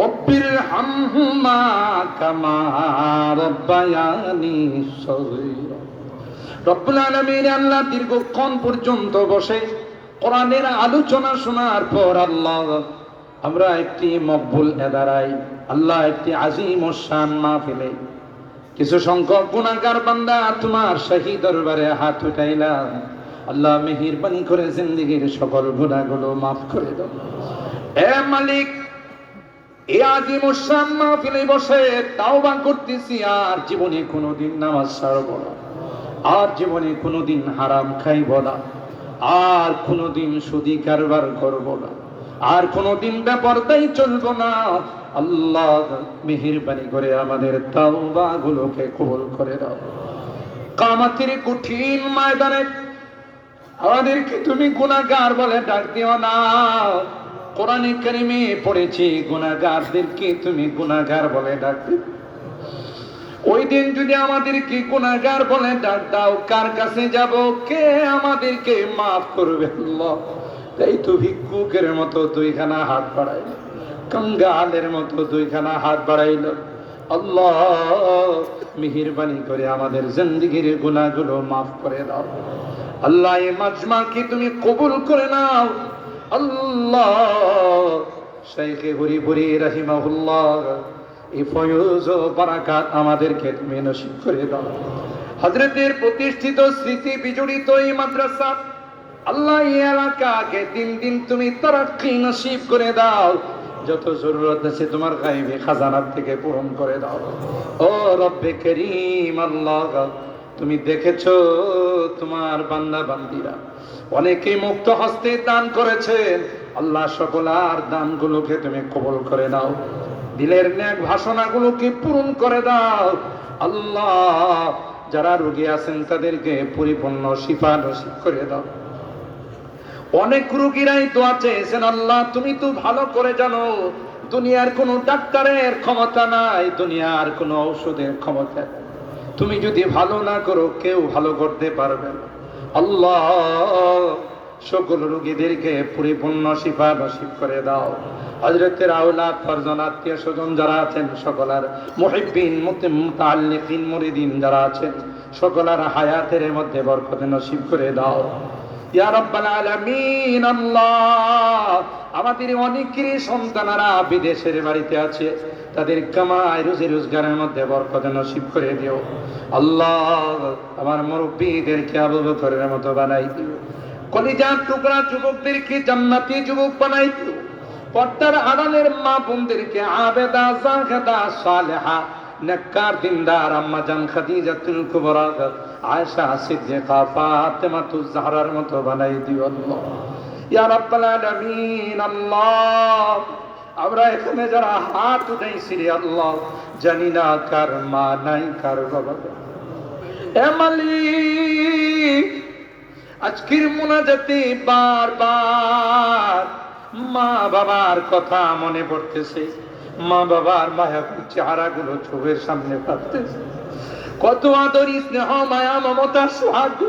রব্বির হাম্মা কামার বায়ানি সগীরা। রব্বুল আলামিন আল্লাহ দীর্ঘক্ষণ পর্যন্ত বসে কোরআনের আলোচনা শোনার পর আল্লাহ, আমরা একটি মকবুল এদারাই আল্লাহ একটি আজিম শান মাহফিলে কিছু সংখ্যক গুণাগার বান্দা তোমার শাহী দরবারে হাত উঠাইলাম। আল্লাহ মেহিরবানি করে জিন্দিগির সকল গুণাগুলো মাফ করে দাও। এ মালিক এ আজিম শান মাহফিলে বসে তাওবা করতেছি, আর জীবনে কোনোদিন নামাজ ছাড়ব না। আর জীবনে কোনোদিন হারাম খাইব না। আর কোনোদিন সুদি কারবার করব না। আর কোনোদিন ব্যাপারটাই চলবো না। আল্লাহ মেহেরবানি করে আমাদের তাওবা গুলোকে কবুল করে দাও কামাতির কঠিন ময়দানে আমাদেরকে তুমি গুনাহগার বলে ডাক দিও না। কোরআনে কারিমে পড়েছি, গুনাহগারদেরকে তুমি গুনাহগার বলে ডাকবে। ওই দিন যদি আমাদেরকে গুনাহগার বলে ডাক দাও, কার কাছে যাব? কে আমাদেরকে মাফ করবে? তাই তো ভিক্ষুকের মতো দুইখানা হাত বাড়াইল, কঙ্গালের মতো দুইখানা হাত বাড়াইল। আল্লাহ, মেহেরবানি করে আমাদের জিন্দিগির গুনাহগুলো মাফ করে দাও। আল্লাহ, এই মাজমাকে তুমি কবুল করে নাও। আল্লাহ। শাইখে হরিপুরি রাহিমাহুল্লাহ। এই ফয়জ বারাকাত আমাদেরকে তুমি নসিব করে দাও। হজরতের প্রতিষ্ঠিত স্মৃতি বিজড়িত এই মাদ্রাসা, আল্লাহ এই এলাকাকে দিন দিন তুমি তারাক্কি নসিব করে দাও। যত জরুরত আছে তোমার গাইবে খাজানার থেকে পূরণ করে দাও। ও রব্বে করিম আল্লাহ। তুমি দেখেছ তোমার বান্দা বান্দিরা? অনেকেই মুক্ত হস্তে দান করেছেন আল্লাহ সকল আর দানগুলোকে তুমি কবল করে দাও দিলের ন্যাক ভাষণাগুলোকে পূরণ করে দাও। আল্লাহ, যারা রোগী আছেন তাদেরকে পরিপূর্ণ শিফা নসিব করে দাও। অনেক রুগীরাই দোয়া চেয়েছেন, আল্লাহ, তুমি তো ভালো করে জানো, দুনিয়ার কোনো ডাক্তারের ক্ষমতা নাই, দুনিয়ার কোনো ঔষধের ক্ষমতা নাই। তুমি যদি ভালো না করো, কেউ ভালো করতে পারবে না। আল্লাহ, সকল রুগীদেরকে পরিপূর্ণ শিফা নসিব করে দাও। হজরতের আউলাদ ফরজন, আত্মীয় স্বজন যারা আছেন, সকলার মুহিব্বিন মুতাল্লিকিন মুরিদিন যারা আছেন, সকলার হায়াতের মধ্যে বরকত নসিব করে দাও। আল্লাহ, আমাদের অনেকেরই সন্তানারা বিদেশের বাড়িতে আছে। তাদের কামাই, রুজি রোজগারের মধ্যে বরকত নসিব করে দিও। আল্লাহ আমার মুরব্বীদেরকে আবু বকরের মতো বানাই দিও। কলিজার টুকরা যুবকদেরকে জান্নাতি যুবক বানাই দিও। পর্দার আড়ালের মা বোনদেরকে আবেদা, জাহেদা, সালেহা, নেককার, দিনদার আম্মা জান খাদিজাতুল কুবরা, আয়েশা, সিদ্দিকা ফাতেমাতুজ জাহরার মতো বানাই দিও আল্লাহ। ইয়া রাব্বাল আলামিন, আল্লাহ আমরা এখানে যারা হাত উঠাইছি রে আল্লাহ, জানি না কার মা নাই, কার বাবা। এ মালিক, আজকের মোনাজাতে বারবার মা বাবার কথা মনে পড়তেছে। মা বাবার মায়াকুর চেহারা গুলো চোখের সামনে ভাবতেছে কত আদরি, স্নেহ, মায়া, মমতা, সোহাগ।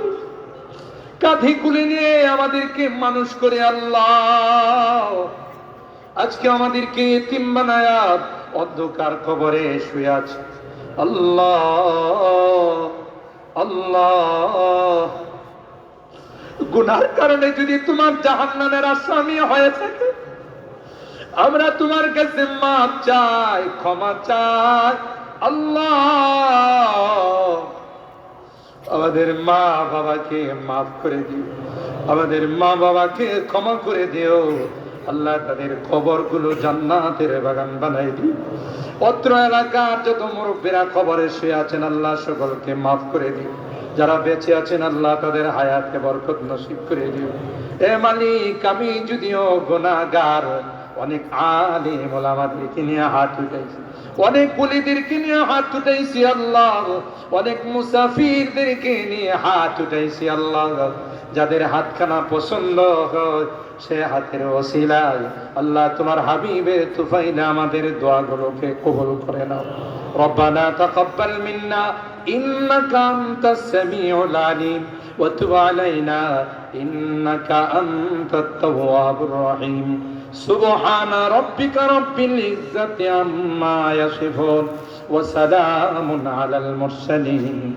কাঁধে কুলে নিয়ে আমাদেরকে মানুষ করে আল্লাহ। আজকে আমাদেরকে এতিম বানায়া অন্ধকার কবরে শুয়ে আছে। আল্লাহ আল্লাহ। গুনার কারণে যদি তোমার জাহান্নামের আসামি হয়ে থাকে, আমরা তোমার কাছে মাপ চাই, ক্ষমা চাই। আল্লাহ, আমাদের মা বাবাকে মাফ করে দিও। আমাদের মা বাবাকে ক্ষমা করে দিও। আল্লাহ তাদের খবরগুলো জান্নাতের বাগান বানাই দিও অত্র এলাকার যত মুরব্বীরা খবরে শুয়ে আছেন, আল্লাহ সকলকে মাফ করে দিও যারা বেঁচে আছেন, আল্লাহ তাদের হায়াতে বরকত নসিব করে দিও এ মালিক, আমি যদিও গোনাগার অনেক আলিম ওলামাদেরকে নিয়ে হাত উঠাইছি। অনেক কুলিদেরকে নিয়ে হাত উঠাইছি, আল্লাহ। অনেক মুসাফিরদেরকে নিয়ে হাত উঠাইছি, আল্লাহ। যাদের হাতখানা পছন্দ হয় সে হাতের ওসিলায় আল্লাহ তোমার হাবিবের তুফাইলে আমাদের দোয়াগুলোকে কবুল করে নাও ربنا تقبل منا إنك أنت السميع العليم وتب علينا إنك أنت التواب الرحيم سبحان ربك رب العزة عما يصفون وسلام على المرسلين